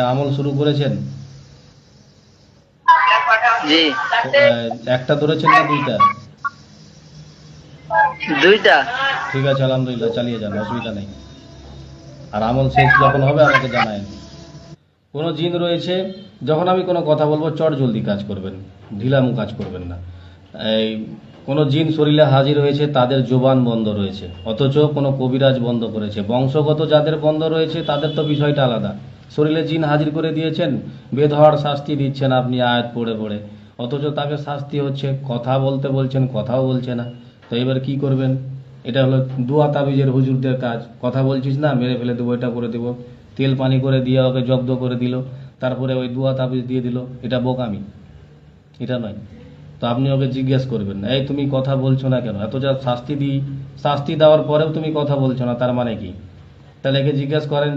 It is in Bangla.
আমল শুরু করেছেন? জি। একটা ধরেছেন না দুইটা? দুইটা। ঠিক আছে আলহামদুলিল্লাহ চালিয়ে যান অসুবিধা নেই। আর আমল শেষ যখন হবে আমাকে জানায়েন। কোনো জিন রয়েছে? যখন আমি কোনো কথা বলব চট জলদি কাজ করবেন ঢিলামু কাজ করবেন না। এই কোনো জিন শরীরে হাজির হয়েছে তাদের জোবান বন্ধ রয়েছে। অথচ কোনো কবিরাজ বন্ধ করেছে। বংশগত যাদের বন্ধ রয়েছে তাদের তো বিষয়টা আলাদা। শরীরে জিন হাজির করে দিয়েছেন বেধর শাস্তি দিচ্ছেন আপনি আয়াত পড়ে পড়ে। অথচ তাকে শাস্তি হচ্ছে, কথা বলতে বলছেন, কথাও বলছে না। তো এবার কি করবেন? এটা হলো দুয়া তাবিজের হুজুরদের কাজ। কথা বলছিস না, মেরে ফেলে দেবো, এটা করে দেবো। তেল পানি করে দিয়ে ওকে জব্দ করে দিল, তারপরে ওই দুয়া তাবিজ দিয়ে দিল। এটা বোকামি। এটা নয়। তো আপনি ওকে জিজ্ঞেস করবেন, এই তুমি কথা বলছো না কেন? এত যা শাস্তি দিই শাস্তি দেওয়ার পরেও তুমি কথা বলছো না, তার মানে কি? তাহলে একে জিজ্ঞেস করেন